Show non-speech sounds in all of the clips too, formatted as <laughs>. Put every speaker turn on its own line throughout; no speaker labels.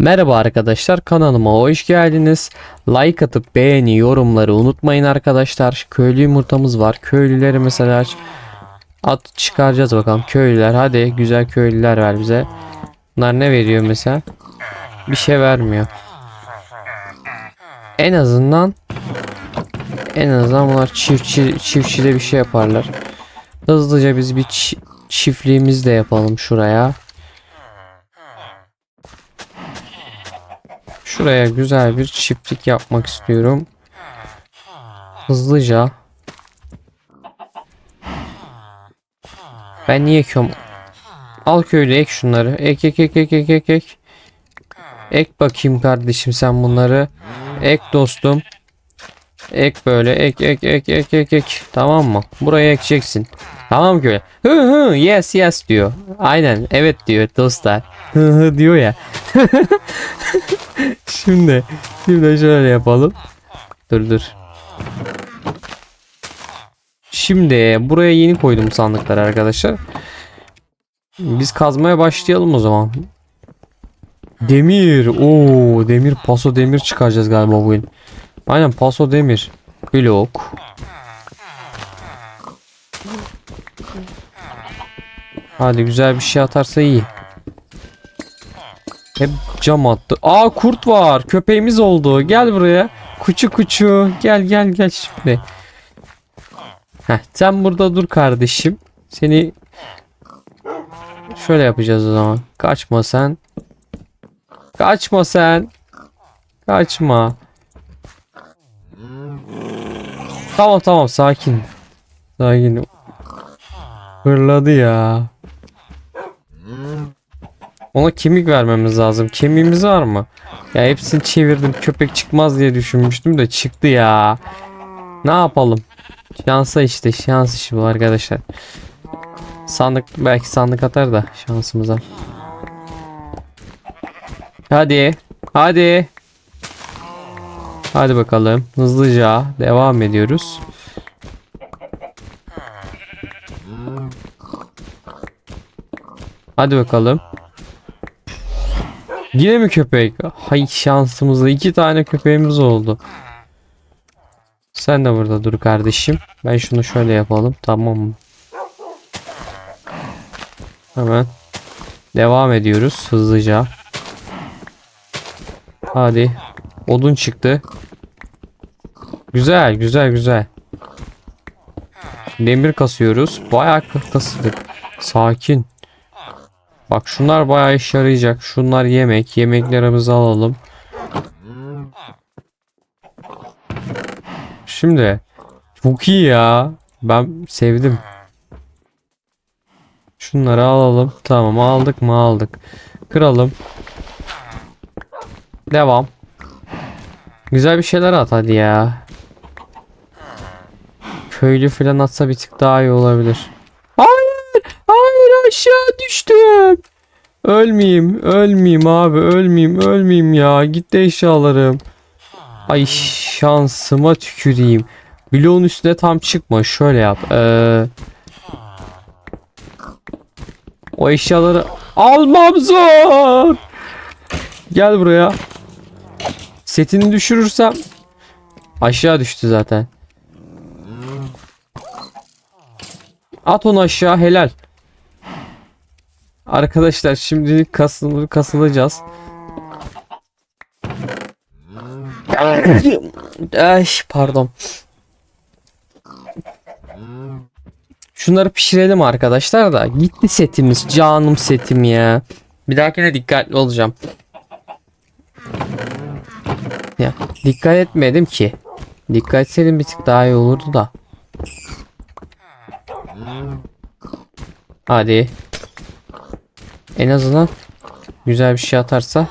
Merhaba arkadaşlar kanalıma hoş geldiniz. Like atıp beğeni yorumları unutmayın arkadaşlar. Köylü yumurtamız var. Köylüleri mesela at çıkaracağız bakalım. Köylüler hadi güzel köylüler ver bize. Bunlar ne veriyor mesela? Bir şey vermiyor. En azından en azından bunlar çiftçi çiftçide bir şey yaparlar. Hızlıca biz bir çi- çiftliğimizi de yapalım şuraya. Şuraya güzel bir çiftlik yapmak istiyorum. Hızlıca. Ben niye ekiyorum? Al köylü ek şunları. Ek ek ek ek ek ek ek. Ek bakayım kardeşim sen bunları. Ek dostum. Ek böyle ek ek ek ek ek ek. Tamam mı? Buraya ekeceksin. Tamam köylü. Hı hı yes yes diyor. Aynen evet diyor dostlar. Hı hı diyor ya. <laughs> Şimdi şimdi şöyle yapalım. Dur dur. Şimdi buraya yeni koydum sandıkları arkadaşlar. Biz kazmaya başlayalım o zaman. Demir. Oo, demir paso demir çıkaracağız galiba bugün. Aynen paso demir. Blok. Hadi güzel bir şey atarsa iyi. Hep cam attı. Aa kurt var. Köpeğimiz oldu. Gel buraya. Kuçu kuçu. Gel gel gel şimdi. Heh, sen burada dur kardeşim. Seni şöyle yapacağız o zaman. Kaçma sen. Kaçma sen. Kaçma. Tamam tamam sakin. Sakin. Hırladı ya. Ona kemik vermemiz lazım. Kemiğimiz var mı? Ya hepsini çevirdim. Köpek çıkmaz diye düşünmüştüm de çıktı ya. Ne yapalım? Şansa işte. Şans işi bu arkadaşlar. Sandık belki sandık atar da şansımıza. Hadi. Hadi. Hadi bakalım. Hızlıca devam ediyoruz. Hadi bakalım. Yine mi köpek? Hay şansımıza iki tane köpeğimiz oldu. Sen de burada dur kardeşim. Ben şunu şöyle yapalım. Tamam mı? Hemen. Devam ediyoruz hızlıca. Hadi. Odun çıktı. Güzel güzel güzel. Demir kasıyoruz. Bayağı kastık. Sakin. Bak şunlar bayağı iş yarayacak. Şunlar yemek. Yemeklerimizi alalım. Şimdi çok iyi ya. Ben sevdim. Şunları alalım. Tamam aldık mı aldık. Kıralım. Devam. Güzel bir şeyler at hadi ya. Köylü falan atsa bir tık daha iyi olabilir. Aşağı düştüm. Ölmeyeyim, ölmeyeyim abi, ölmeyeyim, ölmeyeyim ya. Gitti eşyalarım. Ay şansıma tüküreyim. Bloğun üstüne tam çıkma. Şöyle yap. Ee, o eşyaları almam zor. Gel buraya. Setini düşürürsem aşağı düştü zaten. At onu aşağı helal. Arkadaşlar şimdi kasıl kasılacağız. Ay pardon. Şunları pişirelim arkadaşlar da. Gitti setimiz. Canım setim ya. Bir dahakine dikkatli olacağım. Ya dikkat etmedim ki. Dikkat etseydim bir tık daha iyi olurdu da. Hadi. En azından güzel bir şey atarsa.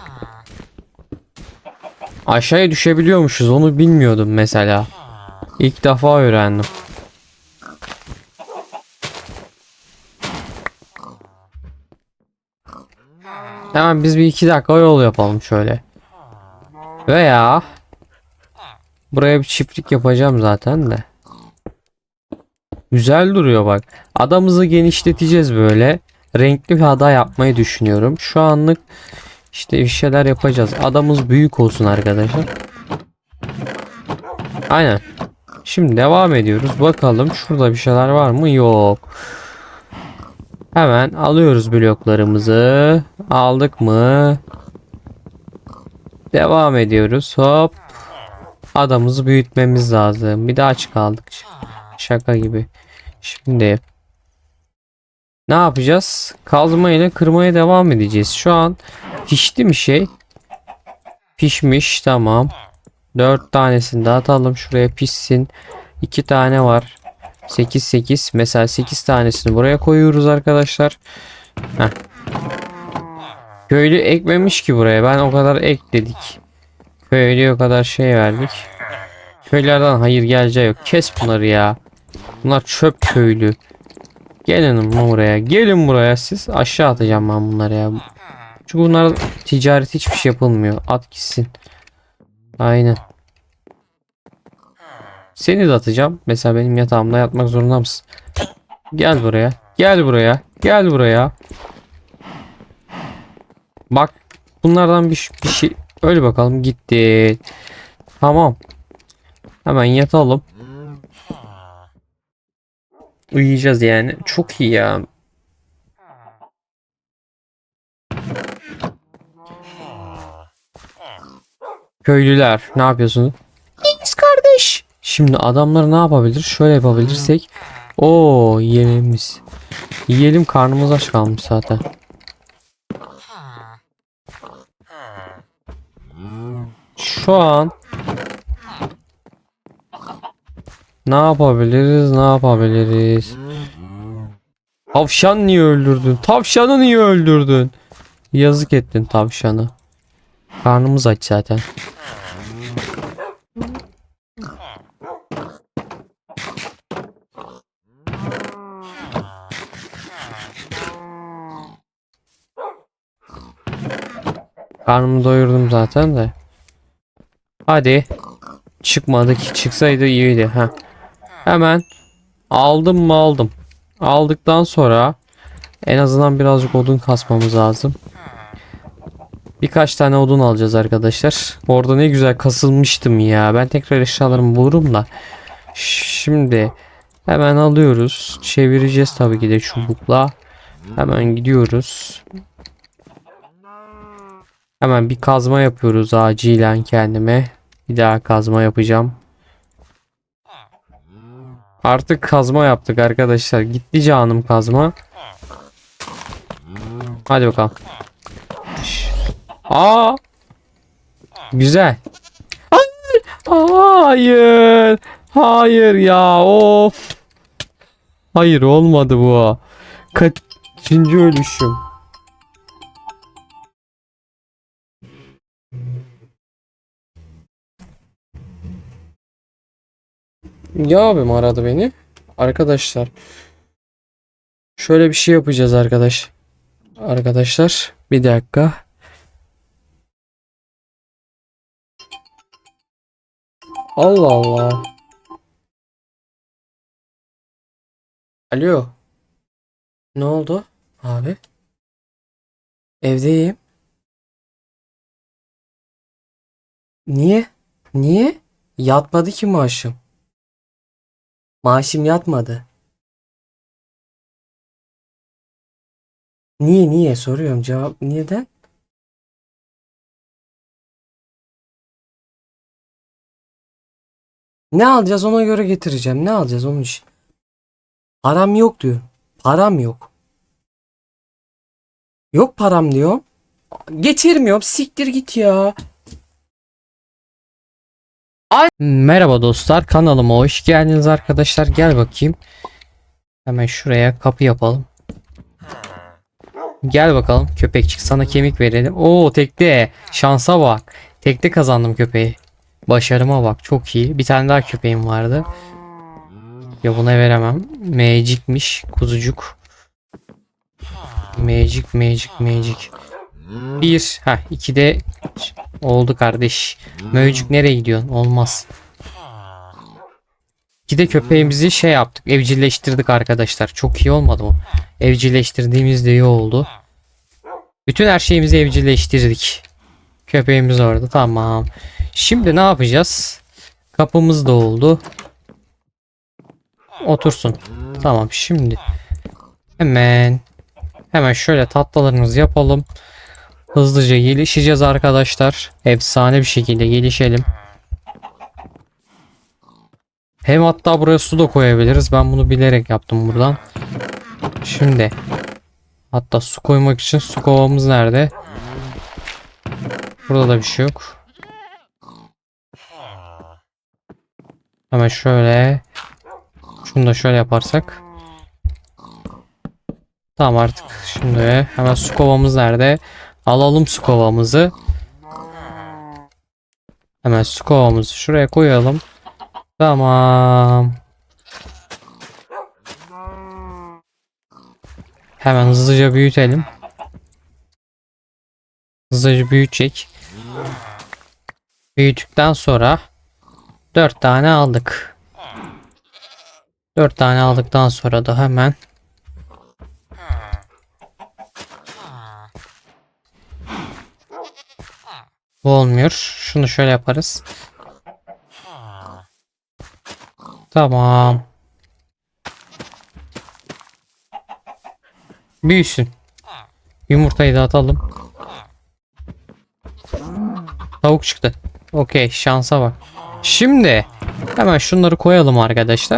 Aşağıya düşebiliyormuşuz onu bilmiyordum mesela. İlk defa öğrendim. Hemen biz bir iki dakika yol yapalım şöyle. Veya buraya bir çiftlik yapacağım zaten de. Güzel duruyor bak. Adamızı genişleteceğiz böyle. Renkli bir ada yapmayı düşünüyorum. Şu anlık İşte bir şeyler yapacağız. Adamız büyük olsun arkadaşlar. Aynen. Şimdi devam ediyoruz. Bakalım şurada bir şeyler var mı? Yok. Hemen alıyoruz bloklarımızı. Aldık mı? Devam ediyoruz. Hop. Adamımızı büyütmemiz lazım. Bir daha aç kaldık. Şaka gibi. Şimdi ne yapacağız? Kazma ile kırmaya devam edeceğiz. Şu an pişti mi şey? Pişmiş tamam. Dört tanesini de atalım şuraya pişsin. İki tane var. 8 8 mesela 8 tanesini buraya koyuyoruz arkadaşlar. Heh. Köylü ekmemiş ki buraya. Ben o kadar ekledik. Köylüye o kadar şey verdik. Köylerden hayır geleceği yok. Kes bunları ya. Bunlar çöp köylü. Gelin buraya. Gelin buraya siz. Aşağı atacağım ben bunları ya. Çünkü bunlar ticaret hiçbir şey yapılmıyor. At gitsin. Aynen. Seni de atacağım. Mesela benim yatağımda yatmak zorunda mısın? Gel buraya. Gel buraya. Gel buraya. Bak. Bunlardan bir, bir şey. Öyle bakalım. Gitti. Tamam. Hemen yatalım. Uyuyacağız yani. Çok iyi ya. Köylüler ne yapıyorsunuz? İyiyiz kardeş. Şimdi adamlar ne yapabilir? Şöyle yapabilirsek. Oo yemeğimiz. Yiyelim karnımız aç kalmış zaten. Şu an ne yapabiliriz? Ne yapabiliriz? Tavşan niye öldürdün? Tavşanı niye öldürdün? Yazık ettin tavşanı. Karnımız aç zaten. Karnımı doyurdum zaten de. Hadi. Çıkmadı ki çıksaydı iyiydi. Ha. Hemen aldım mı aldım. Aldıktan sonra en azından birazcık odun kasmamız lazım. Birkaç tane odun alacağız arkadaşlar. Orada ne güzel kasılmıştım ya. Ben tekrar eşyalarımı bulurum da. Şimdi hemen alıyoruz. Çevireceğiz tabii ki de çubukla. Hemen gidiyoruz. Hemen bir kazma yapıyoruz acilen kendime. Bir daha kazma yapacağım. Artık kazma yaptık arkadaşlar. Gitti canım kazma. Hadi bakalım. Aa! Güzel. Hayır. Hayır ya. Of. Hayır olmadı bu. Kaçıncı ölüşüm? Ya abim aradı beni. Arkadaşlar. Şöyle bir şey yapacağız arkadaş. Arkadaşlar bir dakika. Allah Allah. Alo. Ne oldu abi? Evdeyim. Niye? Niye? Yatmadı ki maaşım. Maaşım yatmadı. Niye niye soruyorum cevap neden? Ne alacağız ona göre getireceğim. Ne alacağız onun için. Param yok diyor. Param yok. Yok param diyor. Getirmiyorum. Siktir git ya. Ay Merhaba dostlar kanalıma hoş geldiniz arkadaşlar. Gel bakayım. Hemen şuraya kapı yapalım. Gel bakalım köpekçik sana kemik verelim. Oo tekte. Şansa bak. Tekte kazandım köpeği. Başarıma bak çok iyi. Bir tane daha köpeğim vardı. Ya buna veremem. Magic'miş kuzucuk. Magic Magic Magic bir ha iki de oldu kardeş Mövcük nereye gidiyorsun? Olmaz. İki de köpeğimizi şey yaptık. Evcilleştirdik arkadaşlar. Çok iyi olmadı mı? Evcilleştirdiğimiz de iyi oldu. Bütün her şeyimizi evcilleştirdik. Köpeğimiz orada. Tamam. Şimdi ne yapacağız? Kapımız da oldu. Otursun. Tamam şimdi. Hemen. Hemen şöyle tatlılarımızı yapalım. Hızlıca gelişeceğiz arkadaşlar. Efsane bir şekilde gelişelim. Hem hatta buraya su da koyabiliriz. Ben bunu bilerek yaptım buradan. Şimdi. Hatta su koymak için su kovamız nerede? Burada da bir şey yok. Hemen şöyle. Şunu da şöyle yaparsak. Tamam artık. Şimdi hemen su kovamız nerede? Alalım su kovamızı. Hemen su kovamızı şuraya koyalım. Tamam. Hemen hızlıca büyütelim. Hızlıca büyütecek. Büyüttükten sonra 4 tane aldık. 4 tane aldıktan sonra da hemen Bu olmuyor. Şunu şöyle yaparız. Tamam. Büyüsün. Yumurtayı da atalım. Tavuk çıktı. Okey şansa bak. Şimdi hemen şunları koyalım arkadaşlar.